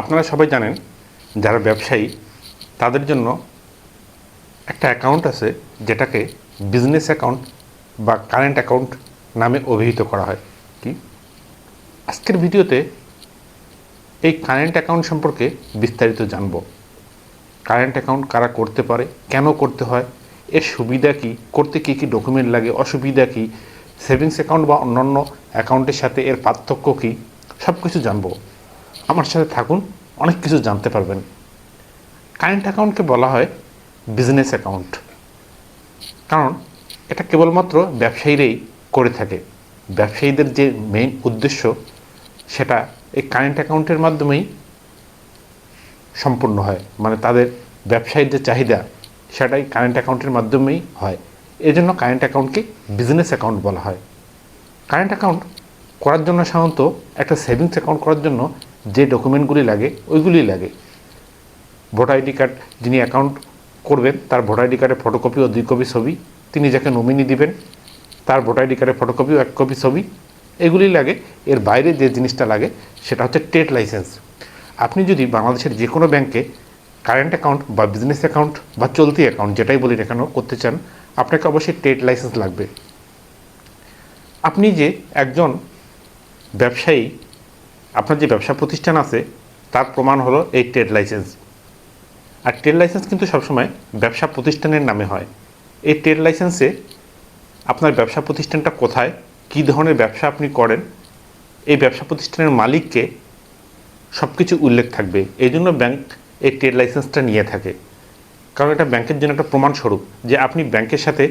আপনারা সবাই জানেন, যারা ব্যবসায়ী, তাদের জন্য একটা অ্যাকাউন্ট আছে যেটাকে বিজনেস অ্যাকাউন্ট বা কারেন্ট অ্যাকাউন্ট নামে অভিহিত করা হয়। কি? আজকের ভিডিওতে এই কারেন্ট অ্যাকাউন্ট সম্পর্কে বিস্তারিত জানব। কারেন্ট অ্যাকাউন্ট কারা করতে পারে, কেন করতে হয়, এর সুবিধা কি, করতে কী কী ডকুমেন্ট লাগে, অসুবিধা কি সেভিংস অ্যাকাউন্ট বা অন্যান্য অ্যাকাউন্টের সাথে এর পার্থক্য কী সব কিছু জানব। আমার সাথে থাকুন, অনেক কিছু জানতে পারবেন। কারেন্ট অ্যাকাউন্টকে বলা হয় বিজনেস অ্যাকাউন্ট। কারণ এটা কেবলমাত্র ব্যবসায়ীরাই করে থাকে। ব্যবসায়ীদের যে মেইন উদ্দেশ্য, সেটা এই কারেন্ট অ্যাকাউন্টের মাধ্যমেই সম্পূর্ণ হয়। মানে তাদের ব্যবসায়ীর যে চাহিদা, সেটাই কারেন্ট অ্যাকাউন্টের মাধ্যমেই হয়। এই জন্য কারেন্ট অ্যাকাউন্টকে বিজনেস অ্যাকাউন্ট বলা হয়। কারেন্ট অ্যাকাউন্ট করার জন্য সাধারণত একটা সেভিংস অ্যাকাউন্ট করার জন্য যে ডকুমেন্টগুলি লাগে, ওইগুলি লাগে। ভোটার আইডি কার্ড যিনি অ্যাকাউন্ট করবেন, তার ভোটার আইডি কার্ডের ফটোকপি ও দুই কপি ছবি, তিনি যাকে নমিনি দিবেন, তার ভোটার আইডি কার্ডের ফটোকপি ও এক কপি ছবি, এগুলি লাগে। এর বাইরে যে জিনিসটা লাগে, সেটা হচ্ছে ট্রেড লাইসেন্স আপনি যদি বাংলাদেশের যে কোনো ব্যাংকে কারেন্ট অ্যাকাউন্ট বা বিজনেস অ্যাকাউন্ট বা চলতি অ্যাকাউন্ট যেটাই বলি না কেন, করতে চান, আপনাকে অবশ্যই ট্রেড লাইসেন্স লাগবে। আপনি যে একজন ব্যবসায়ী আপনার যে ব্যবসা প্রতিষ্ঠান আছে, তার প্রমাণ হলো এই ট্রেড লাইসেন্স। আর ট্রেড লাইসেন্স কিন্তু সবসময় ব্যবসা প্রতিষ্ঠানের নামে হয়। এই ট্রেড লাইসেন্সে আপনার ব্যবসা প্রতিষ্ঠানটা কোথায়, কী ধরনের ব্যবসা আপনি করেন, এই ব্যবসা প্রতিষ্ঠানের মালিককে সব কিছু উল্লেখ থাকবে। এই জন্য ব্যাংক এই ট্রেড লাইসেন্সটা নিয়ে থাকে। কারণ এটা ব্যাংকের জন্য একটা প্রমাণস্বরূপ যে আপনি ব্যাংকের সাথে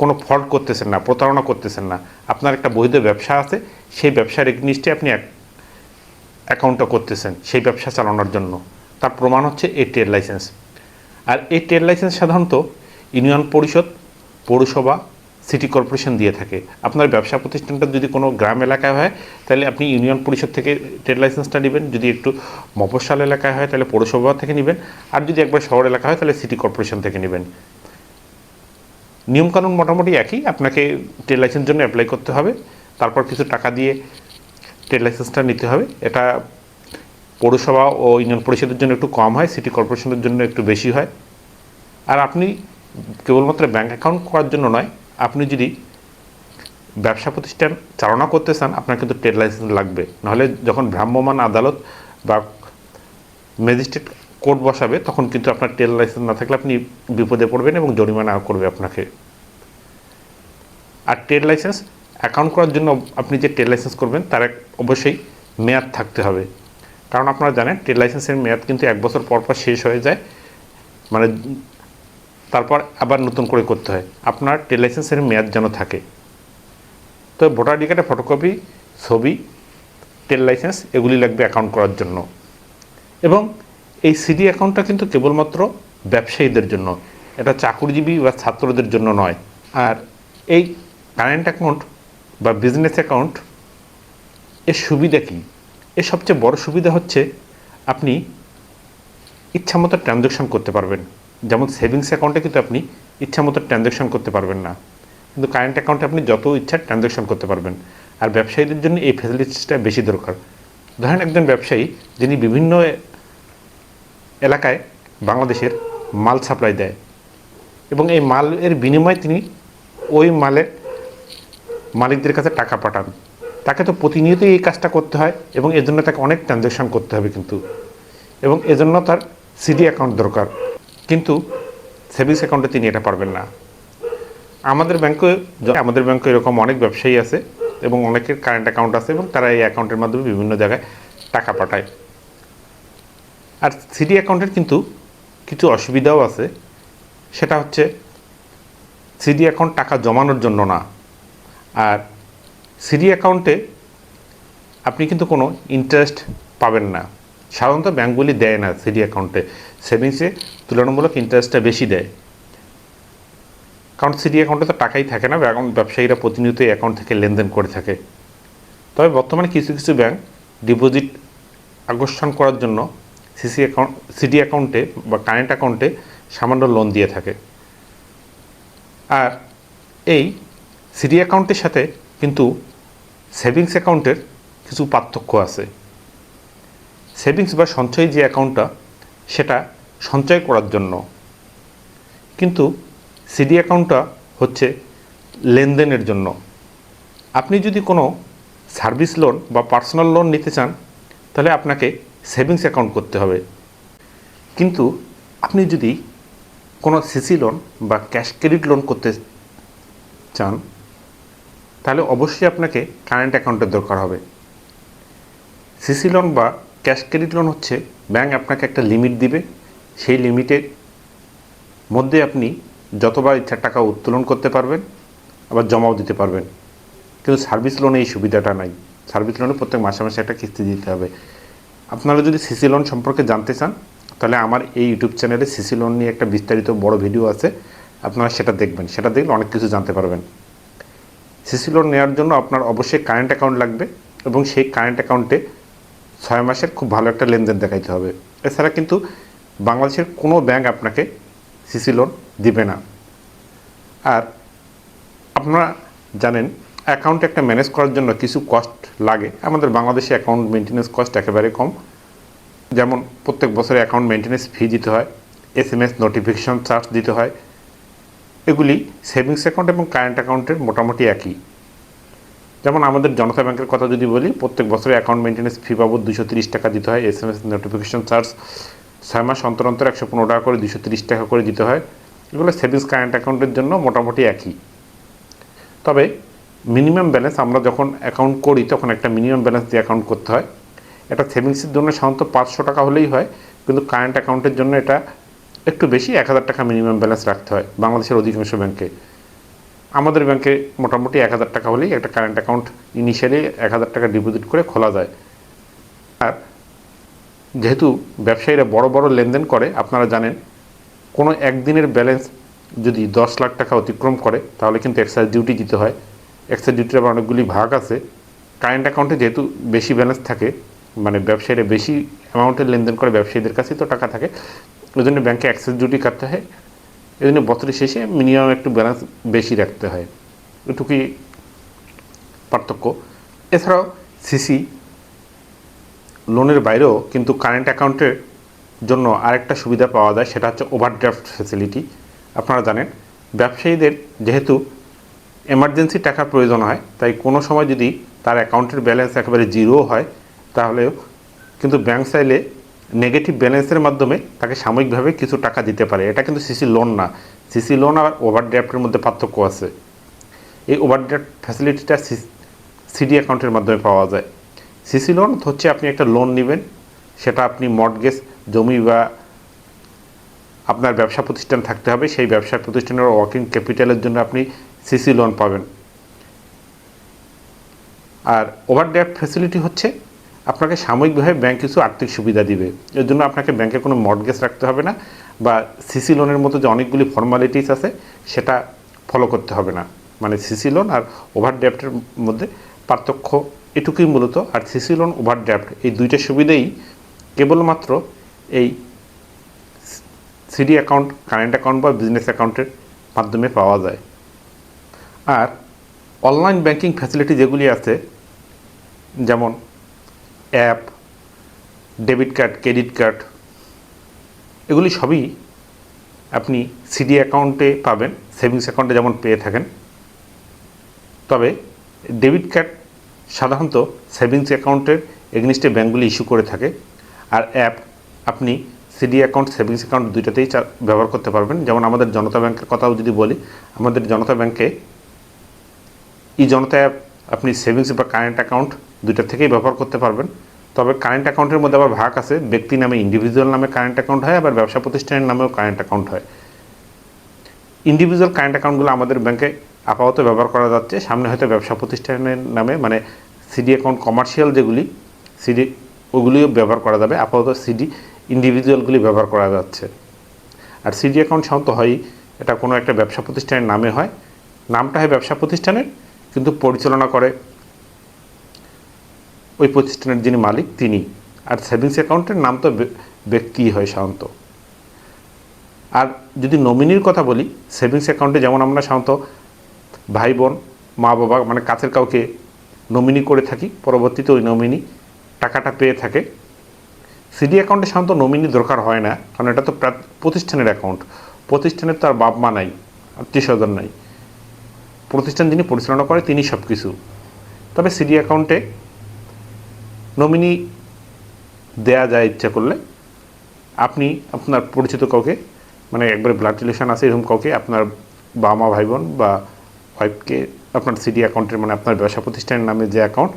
কোনো ফল্ট করতেছেন না, প্রতারণা করতেছেন না। আপনার একটা বৈধ ব্যবসা আছে, সেই ব্যবসার এগনিস্টে আপনি এক অ্যাকাউন্টটা করতেছেন সেই ব্যবসা চালানোর জন্য। তার প্রমাণ হচ্ছে এই ট্রেড লাইসেন্স আর এই ট্রেড লাইসেন্স সাধারণত ইউনিয়ন পরিষদ, পৌরসভা সিটি কর্পোরেশন দিয়ে থাকে। আপনার ব্যবসা প্রতিষ্ঠানটা যদি কোনো গ্রাম এলাকায় হয়, তাহলে আপনি ইউনিয়ন পরিষদ থেকে ট্রেড লাইসেন্সটা নেবেন। যদি একটু মফস্বল এলাকায় হয়, তাহলে পৌরসভা থেকে নেবেন। আর যদি একবার শহর এলাকা হয়, তাহলে সিটি কর্পোরেশন থেকে নেবেন। নিয়মকানুন মোটামুটি একই। আপনাকে ট্রেড লাইসেন্স জন্য অ্যাপ্লাই করতে হবে। তারপর কিছু টাকা দিয়ে ট্রেড লাইসেন্সটা নিতে হবে। এটা পৌরসভা ও ইউনিয়ন পরিষদের জন্য একটু কম হয় সিটি কর্পোরেশনের জন্য একটু বেশি হয়। আর আপনি কেবলমাত্র ব্যাঙ্ক অ্যাকাউন্ট করার জন্য নয়, আপনি যদি ব্যবসা প্রতিষ্ঠান চালনা করতে চান, আপনার কিন্তু ট্রেড লাইসেন্স লাগবে। নাহলে যখন ভ্রাম্যমান আদালত বা ম্যাজিস্ট্রেট কোর্ট বসাবে, তখন কিন্তু আপনার ট্রেড লাইসেন্স না থাকলে আপনি বিপদে পড়বেন এবং জরিমানা করবে আপনাকে। আর ট্রেড লাইসেন্স অ্যাকাউন্ট করার জন্য আপনি যে ট্রেড লাইসেন্স করবেন, তার এক অবশ্যই মেয়াদ থাকতে হবে। কারণ আপনারা জানেন ট্রেড লাইসেন্সের মেয়াদ কিন্তু এক বছর পর পর শেষ হয়ে যায়। মানে তারপর আবার নতুন করে করতে হয়। আপনার ট্রেড লাইসেন্সের মেয়াদ যেন থাকে। তো ভোটার আইডি কার্ডের ফটোকপি ছবি ট্রেড লাইসেন্স এগুলি লাগবে অ্যাকাউন্ট করার জন্য। এবং এই সিডি অ্যাকাউন্টটা কিন্তু কেবলমাত্র ব্যবসায়ীদের জন্য। এটা চাকুরিজীবী বা ছাত্রদের জন্য নয়। আর এই কারেন্ট অ্যাকাউন্ট বা বিজনেস অ্যাকাউন্ট এর সুবিধা কী? এর সবচেয়ে বড় সুবিধা হচ্ছে আপনি ইচ্ছামতো ট্রানজ্যাকশন করতে পারবেন। যেমন সেভিংস অ্যাকাউন্টে কিন্তু আপনি ইচ্ছামতো ট্রানজ্যাকশন করতে পারবেন না। কিন্তু কারেন্ট অ্যাকাউন্টে আপনি যত ইচ্ছা ট্রানজ্যাকশন করতে পারবেন। আর ব্যবসায়ীদের জন্য এই ফ্যাসিলিটিসটা বেশি দরকার। ধরেন একজন ব্যবসায়ী যিনি বিভিন্ন এলাকায় বাংলাদেশের মাল সাপ্লাই দেয় এবং এই মালের বিনিময়ে তিনি ওই মালের মালিকদের কাছে টাকা পাঠান। তাকে তো প্রতিনিয়তই এই কাজটা করতে হয় এবং এর জন্য তাকে অনেক ট্রানজ্যাকশন করতে হবে কিন্তু। এবং এজন্য তার সিডি অ্যাকাউন্ট দরকার। কিন্তু সেভিংস অ্যাকাউন্টে তিনি এটা পারবেন না। আমাদের ব্যাংকে আমাদের ব্যাংকে এরকম অনেক ব্যবসায়ী আছে এবং অনেকের কারেন্ট অ্যাকাউন্ট আছে এবং তারা এই অ্যাকাউন্টের মাধ্যমে বিভিন্ন জায়গায় টাকা পাঠায়। আর সিডি অ্যাকাউন্টের কিন্তু কিছু অসুবিধাও আছে। সেটা হচ্ছে সিডি অ্যাকাউন্ট টাকা জমানোর জন্য না। আর সিডি অ্যাকাউন্টে আপনি কিন্তু কোনো ইন্টারেস্ট পাবেন না। সাধারণত ব্যাঙ্কগুলি দেয় না সিডি অ্যাকাউন্টে সেভিংসে তুলনামূলক ইন্টারেস্টটা বেশি দেয়। কারণ সিডি অ্যাকাউন্টে তো টাকাই থাকে না ব্যবসায়ীরা প্রতিনিয়ত এই অ্যাকাউন্ট থেকে লেনদেন করে থাকে। তবে বর্তমানে কিছু কিছু ব্যাংক ডিপোজিট আকর্ষণ করার জন্য সিসি অ্যাকাউন্ট সিডি অ্যাকাউন্টে বা কারেন্ট অ্যাকাউন্টে সামান্য লোন দিয়ে থাকে। আর এই সিডি অ্যাকাউন্টের সাথে কিন্তু সেভিংস অ্যাকাউন্টের কিছু পার্থক্য আছে। সেভিংস বা সঞ্চয় যে অ্যাকাউন্টটা, সেটা সঞ্চয় করার জন্য। কিন্তু সিডি অ্যাকাউন্টটা হচ্ছে লেনদেনের জন্য। আপনি যদি কোনো সার্ভিস লোন বা পার্সোনাল লোন নিতে চান, তাহলে আপনাকে সেভিংস অ্যাকাউন্ট করতে হবে। কিন্তু আপনি যদি কোনো সিসি লোন বা ক্যাশ ক্রেডিট লোন করতে চান তাহলে অবশ্যই আপনাকে কারেন্ট অ্যাকাউন্টের দরকার হবে। সিসি লোন বা ক্যাশ ক্রেডিট লোন হচ্ছে ব্যাংক আপনাকে একটা লিমিট দিবে। সেই লিমিটের মধ্যে আপনি যতবার ইচ্ছা টাকা উত্তোলন করতে পারবেন, আবার জমাও দিতে পারবেন। কিন্তু সার্ভিস লোনে এই সুবিধাটা নাই। সার্ভিস লোনে প্রত্যেক মাসে মাসে একটা কিস্তি দিতে হবে। আপনারা যদি সিসি লোন সম্পর্কে জানতে চান, তাহলে আমার এই ইউটিউব চ্যানেলে সিসি লোন নিয়ে একটা বিস্তারিত বড় ভিডিও আছে। আপনারা সেটা দেখবেন। সেটা দেখলে অনেক কিছু জানতে পারবেন। সিসি লোন নেওয়ার জন্য আপনার অবশ্যই কারেন্ট অ্যাকাউন্ট লাগবে এবং সেই কারেন্ট অ্যাকাউন্টে ছয় মাসের খুব ভালো একটা লেনদেন দেখাইতে হবে। এছাড়া কিন্তু বাংলাদেশের কোনো ব্যাংক আপনাকে সিসি লোন দিবে না। আর আপনারা জানেন অ্যাকাউন্ট একটা ম্যানেজ করার জন্য কিছু কস্ট লাগে। আমাদের বাংলাদেশে অ্যাকাউন্ট মেনটেন্যান্স কস্ট একেবারে কম। যেমন প্রত্যেক বছরে অ্যাকাউন্ট মেনটেন্যান্স ফি দিতে হয় S M S notification charge দিতে হয় এগুলি সেভিংস অ্যাকাউন্ট এবং কারেন্ট অ্যাকাউন্টের মোটামুটি একই। যেমন আমাদের জনতা ব্যাংকের কথা যদি বলি, প্রত্যেক বছরে অ্যাকাউন্ট মেনটেন্যান্স ফি বাবদ দুশো তিরিশ টাকা দিতে হয় S M S notification charge ছয় মাস অন্তর অন্তর একশো পনেরো টাকা করে দুশো তিরিশ টাকা করে দিতে হয়। এগুলো সেভিংস কারেন্ট অ্যাকাউন্টের জন্য মোটামুটি একই। তবে মিনিমাম ব্যালেন্স আমরা যখন অ্যাকাউন্ট করি, তখন একটা মিনিমাম ব্যালেন্স দিয়ে অ্যাকাউন্ট করতে হয়। এটা সেভিংসের জন্য সাধারণত পাঁচশো টাকা হলেই হয়, কিন্তু কারেন্ট অ্যাকাউন্টের জন্য এটা একটু বেশি, এক হাজার টাকা মিনিমাম ব্যালেন্স রাখতে হয় বাংলাদেশের অধিকাংশ ব্যাংকে আমাদের ব্যাংকে মোটামুটি এক হাজার টাকা হলেই একটা কারেন্ট অ্যাকাউন্ট ইনিশিয়ালি এক হাজার টাকা ডিপোজিট করে খোলা যায়। আর যেহেতু ব্যবসায়ীরা বড় বড় লেনদেন করে, আপনারা জানেন, কোনো একদিনের ব্যালেন্স যদি দশ লাখ টাকা অতিক্রম করে, তাহলে কিন্তু এক্সাইজ ডিউটি দিতে হয়। এক্সাইজ ডিউটির আবার অনেকগুলি ভাগ আছে। কারেন্ট অ্যাকাউন্টে যেহেতু বেশি ব্যালেন্স থাকে মানে ব্যবসায়ীরা বেশি অ্যামাউন্টের লেনদেন করে, ব্যবসায়ীদের কাছেই তো টাকা থাকে ওই জন্য ব্যাংকে অ্যাক্সেস ডিউটি কাটতে হয়। এই জন্য বছরের শেষে মিনিমাম একটু ব্যালেন্স বেশি রাখতে হয়। এটুকুই পার্থক্য। এছাড়াও সিসি লোনের বাইরেও কিন্তু কারেন্ট অ্যাকাউন্টের জন্য আরেকটা সুবিধা পাওয়া যায়, সেটা হচ্ছে ওভারড্রাফট ফেসিলিটি আপনারা জানেন, ব্যবসায়ীদের যেহেতু এমার্জেন্সি টাকার প্রয়োজন হয়, তাই কোনো সময় যদি তার অ্যাকাউন্টের ব্যালেন্স একেবারে জিরো হয়, তাহলেও কিন্তু ব্যাংক চাইলে নেগেটিভ ব্যালেন্সের মাধ্যমে তাকে সাময়িকভাবে কিছু টাকা দিতে পারে। এটা কিন্তু সিসি লোন না। সিসি লোন আর ওভারড্রাফটের মধ্যে পার্থক্য আছে। এই ওভারড্রাফট ফ্যাসিলিটিটা সিডি অ্যাকাউন্টের মাধ্যমে পাওয়া যায়। সিসি লোন হচ্ছে আপনি একটা লোন নেবেন, সেটা আপনি মর্টগেজ জমি বা আপনার ব্যবসা প্রতিষ্ঠান থাকতে হবে, সেই ব্যবসা প্রতিষ্ঠানের ওয়ার্কিং ক্যাপিটালের জন্য আপনি সিসি লোন পাবেন। আর ওভারড্রাফট ফ্যাসিলিটি হচ্ছে আপনাকে সাময়িকভাবে ব্যাংক কিছু আর্থিক সুবিধা দিবে। এর জন্য আপনাকে ব্যাংকে কোনো মর্টগেজ রাখতে হবে না বা সিসি লোনের মতো যে অনেকগুলি ফর্মালিটিস আছে, সেটা ফলো করতে হবে না। মানে সিসি লোন আর ওভার ওভারড্রাফটের মধ্যে পার্থক্য এটুকুই মূলত। আর সিসি লোন ওভার ওভারড্রাফট এই দুইটা সুবিধেই কেবলমাত্র এই সিডি অ্যাকাউন্ট কারেন্ট অ্যাকাউন্ট বা বিজনেস অ্যাকাউন্টের মাধ্যমে পাওয়া যায়। আর অনলাইন ব্যাংকিং ফ্যাসিলিটি যেগুলি আছে, যেমন app, debit card, credit card, এগুলি সবই আপনি সিডি অ্যাকাউন্টে পাবেন সেভিংস অ্যাকাউন্টে যেমন পেয়ে থাকেন। তবে ডেবিট কার্ড সাধারণত সেভিংস অ্যাকাউন্টের এগনিস্টে ব্যাঙ্কগুলি ইস্যু করে থাকে। আর অ্যাপ আপনি সিডি অ্যাকাউন্ট সেভিংস অ্যাকাউন্ট দুইটাতেই ব্যবহার করতে পারবেন। যেমন আমাদের জনতা ব্যাংকের কথাও যদি বলি, আমাদের জনতা ব্যাংকে ই জনতা অ্যাপ আপনি সেভিংস বা কারেন্ট অ্যাকাউন্ট দুইটা থেকেই ব্যবহার করতে পারবেন। তবে কারেন্ট অ্যাকাউন্টের মধ্যে আবার ভাগ আছে। ব্যক্তি নামে ইন্ডিভিজুয়াল নামে কারেন্ট অ্যাকাউন্ট হয়, আবার ব্যবসা প্রতিষ্ঠানের নামেও কারেন্ট অ্যাকাউন্ট হয়। ইন্ডিভিজুয়াল কারেন্ট অ্যাকাউন্টগুলো আমাদের ব্যাংকে আপাতত ব্যবহার করা যাচ্ছে। সামনে হয়তো ব্যবসা প্রতিষ্ঠানের নামে মানে সিডি অ্যাকাউন্ট কমার্শিয়াল যেগুলি সিডি ওগুলিও ব্যবহার করা যাবে। আপাতত সিডি ইন্ডিভিজুয়ালগুলি ব্যবহার করা যাচ্ছে। আর সিডি অ্যাকাউন্ট সাধারণত হয়, এটা কোনো একটা ব্যবসা প্রতিষ্ঠানের নামে হয়। নামটা হয় ব্যবসা প্রতিষ্ঠানের, কিন্তু পরিচালনা করে ওই প্রতিষ্ঠানের যিনি মালিক, তিনি। আর সেভিংস অ্যাকাউন্টের নাম তো ব্যক্তিই হয় সাধারণত আর যদি নমিনির কথা বলি, সেভিংস অ্যাকাউন্টে যেমন আমরা সাধারণত ভাই বোন মা বাবা মানে কাছের কাউকে নমিনি করে থাকি, পরবর্তীতে ওই নমিনি টাকাটা পেয়ে থাকে। সিডি অ্যাকাউন্টে সাধারণত নমিনি দরকার হয় না, কারণ এটা তো প্রা- প্রতিষ্ঠানের অ্যাকাউন্ট। প্রতিষ্ঠানের তার বাপ মা নাই আত্মীয় স্বজন নাই। প্রতিষ্ঠান যিনি পরিচালনা করে, তিনি সব কিছু তবে সিডি অ্যাকাউন্টে নমিনি দেয়া যায় ইচ্ছা করলে, আপনি আপনার পরিচিত কাউকে মানে একবারে ব্লাড রিলেশন আছে এরকম কাউকে, আপনার বাবা মা ভাই বোন বা ওয়াইফকে আপনার সিডি অ্যাকাউন্টের মানে আপনার ব্যবসা প্রতিষ্ঠানের নামে যে অ্যাকাউন্ট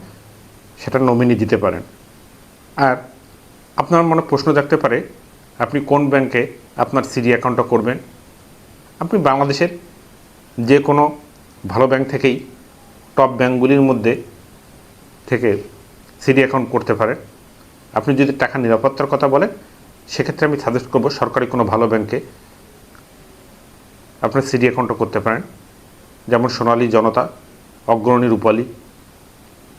সেটা নমিনি দিতে পারেন। আর আপনার মনে প্রশ্ন থাকতে পারে, আপনি কোন ব্যাংকে আপনার সিডি অ্যাকাউন্টটা করবেন? আপনি বাংলাদেশের যে কোনো ভালো ব্যাংক থেকেই টপ ব্যাংকগুলির মধ্যে থেকে সিডি অ্যাকাউন্ট করতে পারেন আপনি যদি টাকা নিরাপত্তার কথা বলেন, সেক্ষেত্রে আমি সাজেস্ট করব সরকারি কোনো ভালো ব্যাংকে আপনার সিডি অ্যাকাউন্টটা করতে পারেন। যেমন সোনালী জনতা, অগ্রণী রূপালী,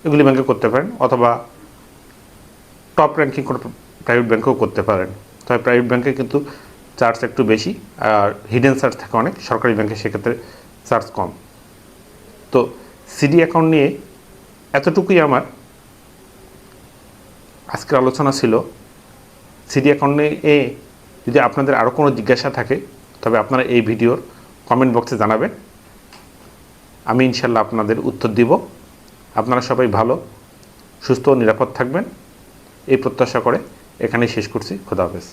এগুলি ব্যাংকে করতে পারেন। অথবা টপ র্যাঙ্কিং কোনো প্রাইভেট ব্যাংকেও করতে পারেন। তবে প্রাইভেট ব্যাংকে কিন্তু চার্জ একটু বেশি আর হিডেন চার্জ থাকে অনেক। সরকারি ব্যাংকে সেক্ষেত্রে চার্জ কম। তো সিডি অ্যাকাউন্ট নিয়ে এতটুকুই আমার আজকের আলোচনা ছিল, সিডি অ্যাকাউন্ট এ যদি আপনাদের আরও কোনো জিজ্ঞাসা থাকে, তবে আপনারা এই ভিডিওর কমেন্ট বক্সে জানাবেন। আমি ইনশাল্লাহ আপনাদের উত্তর দিব। আপনারা সবাই ভালো, সুস্থ ও নিরাপদ থাকবেন। এই প্রত্যাশা করে এখানেই শেষ করছি। খোদা হাফেজ।